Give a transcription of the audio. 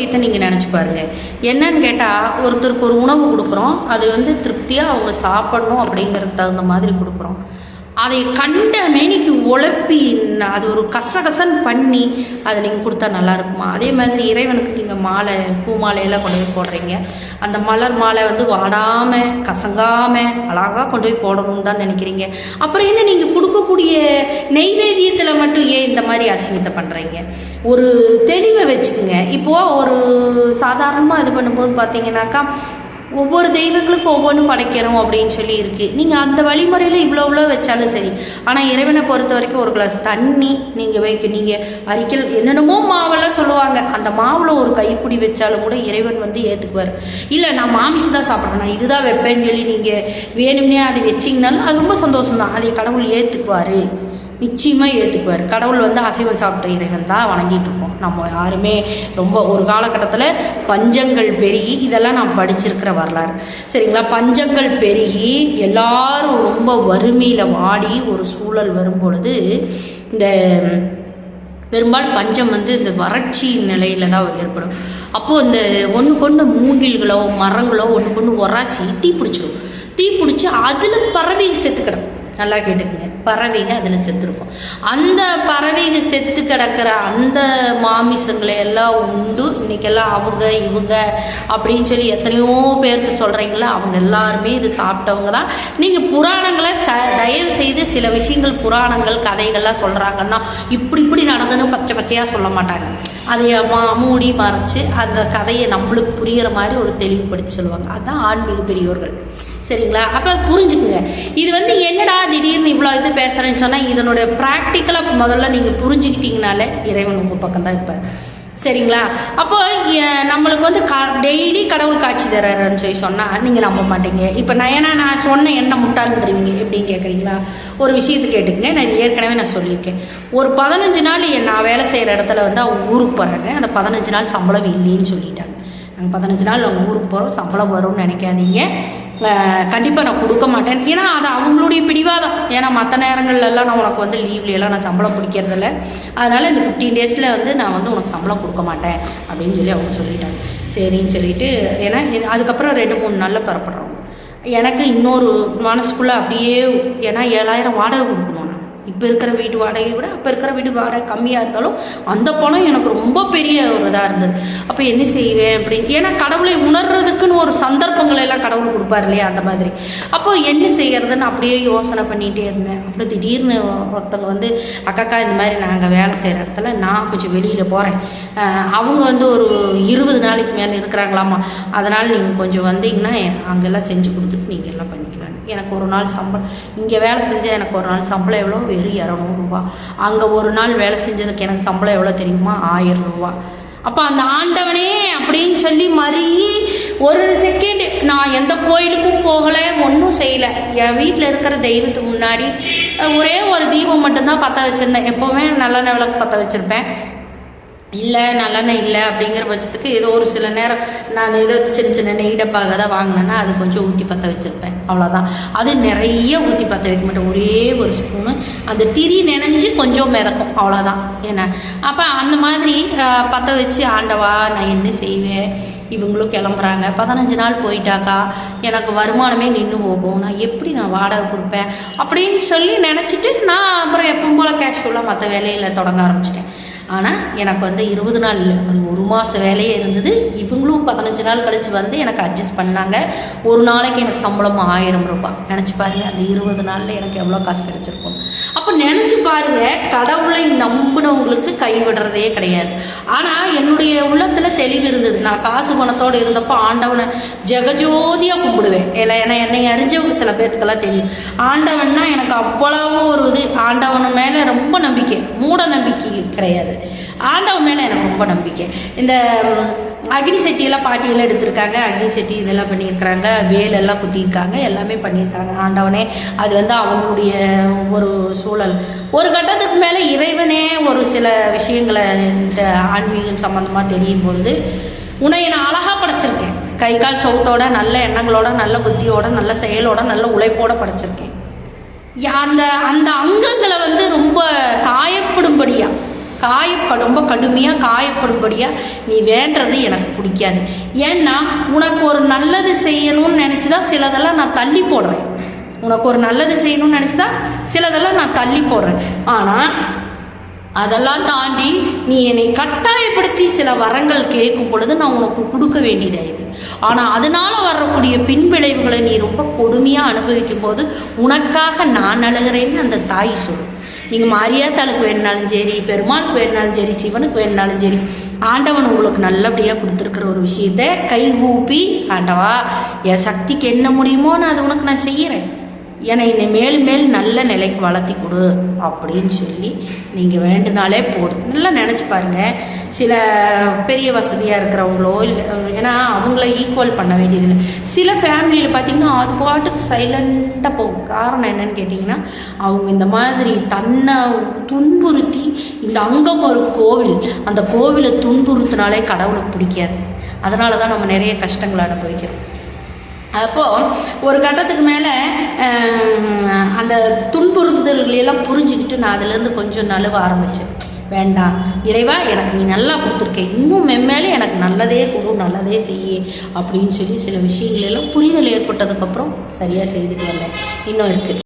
விஷயத்த நீங்கள் நினச்சி பாருங்கள் என்னன்னு கேட்டால் ஒருத்தருக்கு ஒரு உணவு கொடுக்குறோம். அது வந்து திருப்தியாக அவங்க சாப்பிடணும் அப்படிங்கிறதுக்கு தகுந்த மாதிரி கொடுக்குறோம். அதை கண்ட மேனிக்கு உழப்பி அது ஒரு கசகசன்னு பண்ணி அதை நீங்கள் கொடுத்தா நல்லா இருக்குமா? அதே மாதிரி இறைவனுக்கு நீங்கள் மாலை பூ மாலையெல்லாம் கொண்டு போய் போடுறீங்க. அந்த மலர் மாலை வந்து வாடாமல் கசங்காமல் அழகாக கொண்டு போய் போடணும்னு தான் நினைக்கிறீங்க. அப்புறம் என்ன நீங்கள் கொடுக்கக்கூடிய நெய்வேத்தியத்தில் மட்டும் ஏன் இந்த மாதிரி அசிங்கத்தை பண்ணுறீங்க ஒரு தெளிவை வச்சுக்கோங்க. இப்போது ஒரு சாதாரணமாக இது பண்ணும்போது பார்த்தீங்கன்னாக்கா ஒவ்வொரு தெய்வங்களுக்கும் ஒவ்வொன்றும் படைக்கிறோம் அப்படின்னு சொல்லி இருக்குது நீங்கள் அந்த வழிமுறையில் இவ்வளோ இவ்வளோ வச்சாலும் சரி. ஆனால் இறைவனை பொறுத்த வரைக்கும் ஒரு கிளாஸ் தண்ணி நீங்கள் வைக்க நீங்கள் அரிக்கல் என்னென்னமோ மாவெல்லாம் சொல்லுவாங்க. அந்த மாவில் ஒரு கைப்பிடி வச்சாலும் கூட இறைவன் வந்து ஏற்றுக்குவார் இல்லை நான் மாமிசம் தான் சாப்பிட்றேன். நான் இதுதான் வைப்பேன்னு சொல்லி நீங்கள் வேணும்னே அதை வச்சிங்கனாலும் அது ரொம்ப சந்தோஷம் தான் அதை கடவுள் ஏற்றுக்குவார் நிச்சயமாக ஏற்றுக்குவார் கடவுள் வந்து அசைவம் சாப்பிட்ட இறைவன் தான் வணங்கிட்டு இருக்கோம். நம்ம யாருமே ரொம்ப ஒரு காலகட்டத்தில் பஞ்சங்கள் பெருகி இதெல்லாம் நான் படிச்சிருக்கிற வரலாறு. சரிங்களா? பஞ்சங்கள் பெருகி எல்லாரும் ரொம்ப வறுமையில் வாடி ஒரு சூழல் வரும் பொழுது இந்த பெரும்பாலும் பஞ்சம் வந்து இந்த வறட்சி நிலையில தான் ஏற்படும். அப்போது இந்த ஒன்று கொண்டு மூங்கில்களோ மரங்களோ ஒன்று கொண்டு ஒராசி தீ பிடிச்சிடும் தீ பிடிச்சி அதில் பறவை செத்து கிடக்கும். நல்லா கேட்டுக்குங்க. பறவைங்க அதில் செத்துருக்கும். அந்த பறவைங்க செத்து கிடக்கிற அந்த மாமிசங்களை எல்லாம் உண்டு. இன்னைக்கெல்லாம் அவங்க இவங்க அப்படின்னு சொல்லி எத்தனையோ பேர்த்து சொல்கிறீங்களா அவங்க எல்லாருமே இது சாப்பிட்டவங்க தான். நீங்கள் புராணங்களை ச தயவு செய்து சில விஷயங்கள் புராணங்கள் கதைகள்லாம் சொல்கிறாங்கன்னா இப்படி இப்படி நடந்ததுன்னு பச்சை பச்சையாக சொல்ல மாட்டாங்க. அதை மா மூடி மறைச்சு அந்த கதையை நம்மளுக்கு புரிகிற மாதிரி ஒரு தெளிவுபடுத்தி சொல்லுவாங்க. அதுதான் ஆன்மீக பெரியவர்கள் சரிங்களா? அப்போ புரிஞ்சுக்குங்க. இது வந்து என்னடா திடீர்னு இவ்வளோ இது பேசுகிறேன்னு சொன்னால் இதனுடைய ப்ராக்டிக்கலாக முதல்ல நீங்கள் புரிஞ்சுக்கிட்டீங்கனாலே இறைவன் உங்கள் பக்கம் தான் இருப்பார். சரிங்களா? அப்போ நம்மளுக்கு வந்து கா டெய்லி கடவுள் காட்சி தர்றாருன்னு சொல்லி சொன்னால் நீங்கள் நம்ப மாட்டீங்க. இப்போ நான் ஏன்னா நான் சொன்ன என்ன முட்டாளுன்றீங்க எப்படின்னு கேட்குறீங்களா ஒரு விஷயத்தை கேட்டுக்கங்க. நான் இது ஏற்கனவே நான் சொல்லியிருக்கேன். ஒரு பதினஞ்சு நாள் நான் வேலை செய்கிற இடத்துல வந்து அவங்க ஊருக்கு போகிறாங்க அந்த பதினஞ்சு நாள் சம்பளம் இல்லைன்னு சொல்லிட்டாங்க. நாங்கள் பதினஞ்சு நாள் அவங்க ஊருக்கு போகிறோம் சம்பளம் வரும்னு நினைக்காதீங்க. கண்டிப்பாக நான் கொடுக்க மாட்டேன். ஏன்னா அது அவங்களுடைய பிடிவாதம். ஏன்னா மற்ற நேரங்கள்லாம் நான் உனக்கு வந்து லீவ்லையெல்லாம் நான் சம்பளம் பிடிக்கிறதில்ல அதனால் இந்த ஃபிஃப்டீன் டேஸில் வந்து நான் வந்து உனக்கு சம்பளம் கொடுக்க மாட்டேன் அப்படின்னு சொல்லி அவங்க சொல்லிட்டாங்க. சரின்னு சொல்லிட்டு ஏன்னா அதுக்கப்புறம் ரெண்டு மூணு நாளில் பரப்படுறோம் எனக்கு இன்னொரு மனசுக்குள்ளே அப்படியே ஏன்னா ஏழாயிரம் வாடகை கொடுக்கணும். இப்போ இருக்கிற வீட்டு வாடகையை விட அப்போ இருக்கிற வீட்டு வாடகை கம்மியாக இருந்தாலும் அந்த பணம் எனக்கு ரொம்ப பெரிய ஒரு இதாக இருந்தது. அப்போ என்ன செய்வேன் அப்படின்னு ஏன்னா கடவுளை உணர்றதுக்குன்னு ஒரு சந்தர்ப்பங்களை எல்லாம் கடவுள் கொடுப்பார் இல்லையா அந்த மாதிரி. அப்போ என்ன செய்யறதுன்னு அப்படியே யோசனை பண்ணிகிட்டே இருந்தேன். அப்புறம் திடீர்னு ஒருத்தவங்க வந்து அக்காக்கா இந்த மாதிரி நாங்கள் வேலை செய்கிற இடத்துல நான் கொஞ்சம் வெளியில் போகிறேன் அவங்க வந்து ஒரு இருபது நாளைக்கு மேலே இருக்கிறாங்களாமா. அதனால் நீங்கள் கொஞ்சம் வந்தீங்கன்னா அங்கெல்லாம் செஞ்சு கொடுத்துட்டு நீங்கள் எல்லாம் பண்ணிக்கலாம். எனக்கு ஒரு நாள் சம்பளம் இங்கே வேலை செஞ்சால் எனக்கு ஒரு நாள் சம்பளம் எவ்வளோ? வெறும் இரநூறுவா அங்கே ஒரு நாள் வேலை செஞ்சதுக்கு எனக்கு சம்பளம் எவ்வளோ தெரியுமா? ஆயிரம் ரூபா. அப்போ அந்த ஆண்டவனே அப்படின்னு சொல்லி மறியி ஒரு செகண்ட் நான் எந்த கோயிலுக்கும் போகலை ஒன்றும் செய்யலை. என் வீட்டில் இருக்கிற தெய்வத்துக்கு முன்னாடி ஒரே ஒரு தீபம் மட்டும்தான் பற்ற வச்சுருந்தேன். எப்போவுமே நல்லெண்ணெய் விளக்கு பற்ற வச்சுருப்பேன். இல்லை நல்லெண்ணெய் இல்லை அப்படிங்கிற பட்சத்துக்கு ஏதோ ஒரு சில நேரம் நான் ஏதோ சின்ன சின்ன நெய் டப்பாக தான் வாங்கினேன்னா அது கொஞ்சம் ஊற்றி பற்ற வச்சுருப்பேன். அவ்வளோதான் அது நிறைய ஊற்றி பற்ற வைக்க மாட்டேன். ஒரே ஒரு ஸ்பூனு. அந்த திரி நினைஞ்சு கொஞ்சம் மிதக்கும். அவ்வளோதான் ஏன்னா அப்போ அந்த மாதிரி பற்ற வச்சு ஆண்டவா நான் என்ன செய்வேன்? இவங்களும் கிளம்புறாங்க. பதினஞ்சு நாள் போயிட்டாக்கா எனக்கு வருமானமே நின்று போகும். நான் எப்படி நான் வாடகை கொடுப்பேன்? அப்படின்னு சொல்லி நினச்சிட்டு நான் அப்புறம் எப்பவும் போல் கேஷுவலாக மற்ற வேலையில் தொடங்க ஆரம்பிச்சிட்டேன். ஆனால் எனக்கு வந்து இருபது நாள் இல்லை. ஒரு மாதம் வேலையே இருந்தது. இவங்களும் பதினஞ்சு நாள் கழித்து வந்து எனக்கு அட்ஜஸ்ட் பண்ணாங்க. ஒரு நாளைக்கு எனக்கு சம்பளம் ஆயிரம் ரூபாய். நினச்சி பாருங்க அந்த இருபது நாளில் எனக்கு எவ்வளோ காசு கிடச்சிருக்கும். அப்போ நினச்சி பாருங்க கடவுளை நம்பினவங்களுக்கு கைவிடுறதே கிடையாது. ஆனால் என்னுடைய உள்ளத்தில் தெளிவு இருந்தது. நான் காசு பணத்தோடு இருந்தப்போ ஆண்டவனை ஜெகஜோதியாக கும்பிடுவேன். இல்லை ஏன்னா என்னை அறிஞ்சவங்க சில பேர்த்துக்கெல்லாம் தெரியும். ஆண்டவன்னா எனக்கு அவ்வளோ ஆண்டவன் மேலே ரொம்ப நம்பிக்கை. மூட நம்பிக்கை கிடையாது. ஆண்டவன் மேலே எனக்கு ரொம்ப நம்பிக்கை. இந்த அக்னி சட்டியெல்லாம் பாட்டியெல்லாம் எடுத்திருக்காங்க. அக்னி சட்டி இதெல்லாம் பண்ணியிருக்கிறாங்க. வேலெல்லாம் குத்தியிருக்காங்க. எல்லாமே பண்ணியிருக்காங்க ஆண்டவனே அது வந்து அவங்களுடைய ஒரு சூழல். ஒரு கட்டத்துக்கு மேலே இறைவனே ஒரு சில விஷயங்களை இந்த ஆன்மீகம் சம்மந்தமாக தெரியும் பொழுது உன்னை நான் அழகாக படைச்சிருக்கேன். கை கால் சவுத்தோட நல்ல எண்ணங்களோட நல்ல புத்தியோட நல்ல செயலோட நல்ல உழைப்போட படைச்சிருக்கேன். அந்த அந்த அங்கங்களை வந்து ரொம்ப காயப்படும்படியா? காயப்ப ரொம்ப கடுமையாக காயப்படும்படியாக நீ வேண்டது எனக்கு பிடிக்காது. ஏன்னா உனக்கு ஒரு நல்லது செய்யணும்னு நினச்சி தான் சிலதெல்லாம் நான் தள்ளி போடுறேன். உனக்கு ஒரு நல்லது செய்யணும்னு நினச்சி தான் சிலதெல்லாம் நான் தள்ளி போடுறேன். ஆனால் அதெல்லாம் தாண்டி நீ என்னை கட்டாயப்படுத்தி சில வரங்கள் கேட்கும் பொழுது நான் உனக்கு கொடுக்க வேண்டியதாயிரு ஆனால் அதனால வரக்கூடிய பின்விளைவுகளை நீ ரொம்ப கொடுமையாக அனுபவிக்கும் போது உனக்காக நான் அழுகிறேன்னு அந்த தாய் சொல்லும். நீங்கள் மாரியாத்தாளுக்கு வேணுனாலும் சரி பெருமாளுக்கு வேணுனாலும் சரி சிவனுக்கு வேணுனாலும் சரி ஆண்டவன் உங்களுக்கு நல்லபடியாக கொடுத்துருக்குற ஒரு விஷயத்த கைகூப்பி ஆண்டவா என் சக்திக்கு என்ன முடியுமோ நான் அதை உனக்கு நான் செய்கிறேன் என்னை என்னை மேலும் மேல் நல்ல நிலைக்கு வளர்த்தி கொடு அப்படின்னு சொல்லி நீங்கள் வேண்டுனாலே போதும். நல்லா நினச்சி பாருங்கள் சில பெரிய வசதியாக இருக்கிறவங்களோ இல்லை ஏன்னா அவங்கள ஈக்குவல் பண்ண வேண்டியதில்லை. சில ஃபேமிலியில் பார்த்திங்கன்னா அது பாட்டுக்கு சைலண்ட்டாக போகும். காரணம் என்னன்னு கேட்டிங்கன்னா அவங்க இந்த மாதிரி தன்னை துன்புறுத்தி இந்த அங்கம் ஒரு கோவில் அந்த கோவிலை துன்புறுத்தினாலே கடவுளுக்கு பிடிக்காது. அதனால தான் நம்ம நிறைய கஷ்டங்களை அனுபவிக்கிறோம். அப்போது ஒரு கட்டத்துக்கு மேலே அந்த துன்புறுத்துதல்களெல்லாம் புரிஞ்சுக்கிட்டு நான் அதுலேருந்து கொஞ்சம் நழுவ ஆரம்பித்தேன் வேண்டாம். இறைவா எனக்கு நீ நல்லா கொடுத்துருக்க. இன்னும் மெம்மேலே எனக்கு நல்லதே கொடு நல்லதே செய்ய அப்படின்னு சொல்லி சில விஷயங்கள் எல்லாம் புரிதல் ஏற்பட்டதுக்கப்புறம் சரியாக செய்துட்டு வந்தேன். இன்னும் இருக்குது